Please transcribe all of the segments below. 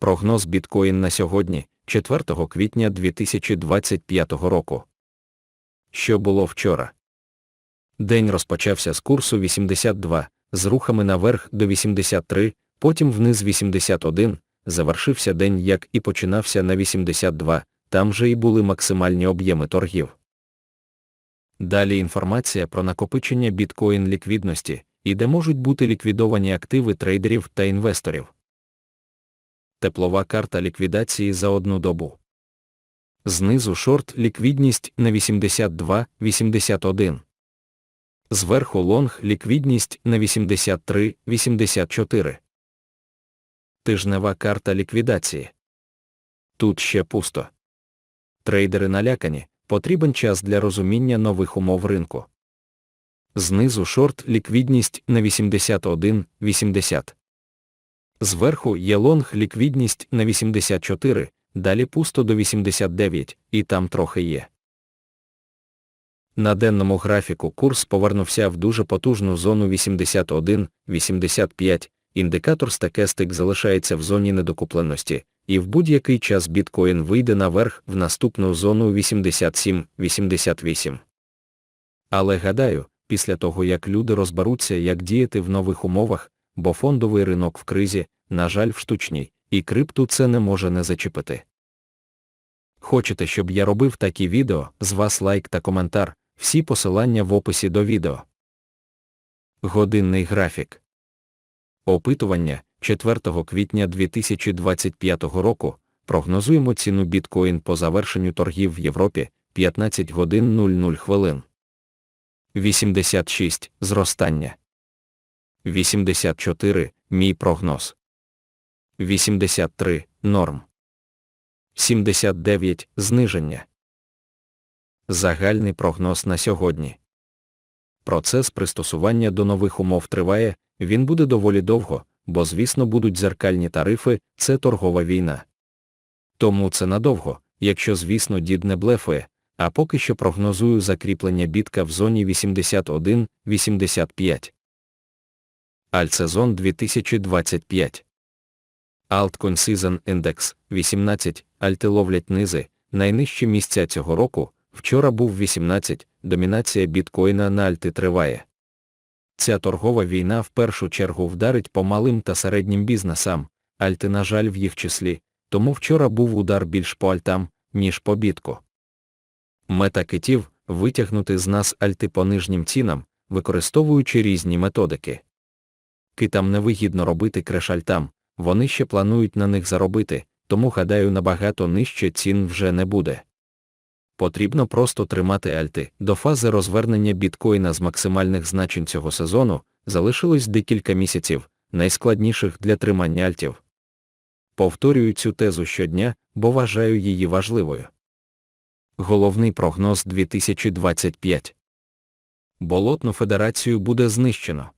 Прогноз біткоін на сьогодні, 4 квітня 2025 року. Що було вчора? День розпочався з курсу 82, з рухами наверх до 83, потім вниз 81, завершився день, як і починався на 82, там же і були максимальні об'єми торгів. Далі інформація про накопичення біткоін ліквідності і де можуть бути ліквідовані активи трейдерів та інвесторів. Теплова карта ліквідації за одну добу. Знизу шорт ліквідність на 82-81. Зверху лонг ліквідність на 83-84. Тижнева карта ліквідації. Тут ще пусто. Трейдери налякані, потрібен час для розуміння нових умов ринку. Знизу шорт ліквідність на 81-80. Зверху є лонг ліквідність на 84, далі пусто до 89, і там трохи є. На денному графіку курс повернувся в дуже потужну зону 81-85, індикатор стакестик залишається в зоні недокупленості, і в будь-який час біткоін вийде наверх в наступну зону 87-88. Але гадаю, після того як люди розберуться, як діяти в нових умовах, бо фондовий ринок в кризі, на жаль, в штучній, і крипту це не може не зачепити. Хочете, щоб я робив такі відео, з вас лайк та коментар, всі посилання в описі до відео. Годинний графік. Опитування 4 квітня 2025 року прогнозуємо ціну біткоін по завершенню торгів в Європі 15 годин 00 хвилин. 86 зростання. 84 мій прогноз. 83 норм. 79 зниження. Загальний прогноз на сьогодні. Процес пристосування до нових умов триває, він буде доволі довго, бо, звісно, будуть зеркальні тарифи, це торгова війна. Тому це надовго, якщо, звісно, дід не блефує, а поки що прогнозую закріплення бітка в зоні 81-85. Альтсезон 2025. Altcoin Season Index 18, альти ловлять низи, найнижчі місця цього року, вчора був 18, домінація біткоїна на альти триває. Ця торгова війна в першу чергу вдарить по малим та середнім бізнесам, альти, на жаль, в їх числі, тому вчора був удар більш по альтам, ніж по бітку. Мета китів витягнути з нас альти по нижнім цінам, використовуючи різні методики. Китам невигідно робити креш-альтам, вони ще планують на них заробити, тому, гадаю, набагато нижче цін вже не буде. Потрібно просто тримати альти. До фази розвернення біткоїна з максимальних значень цього сезону залишилось декілька місяців, найскладніших для тримання альтів. Повторюю цю тезу щодня, бо вважаю її важливою. Головний прогноз 2025 Болотну федерацію буде знищено.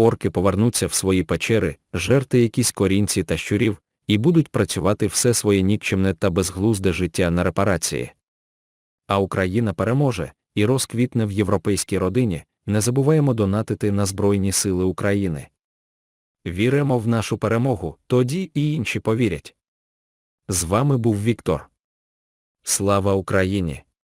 Орки повернуться в свої печери, жерти якісь корінці та щурів, і будуть працювати все своє нікчемне та безглузде життя на репарації. А Україна переможе і розквітне в європейській родині, не забуваємо донатити на Збройні Сили України. Віримо в нашу перемогу, тоді і інші повірять. З вами був Віктор. Слава Україні!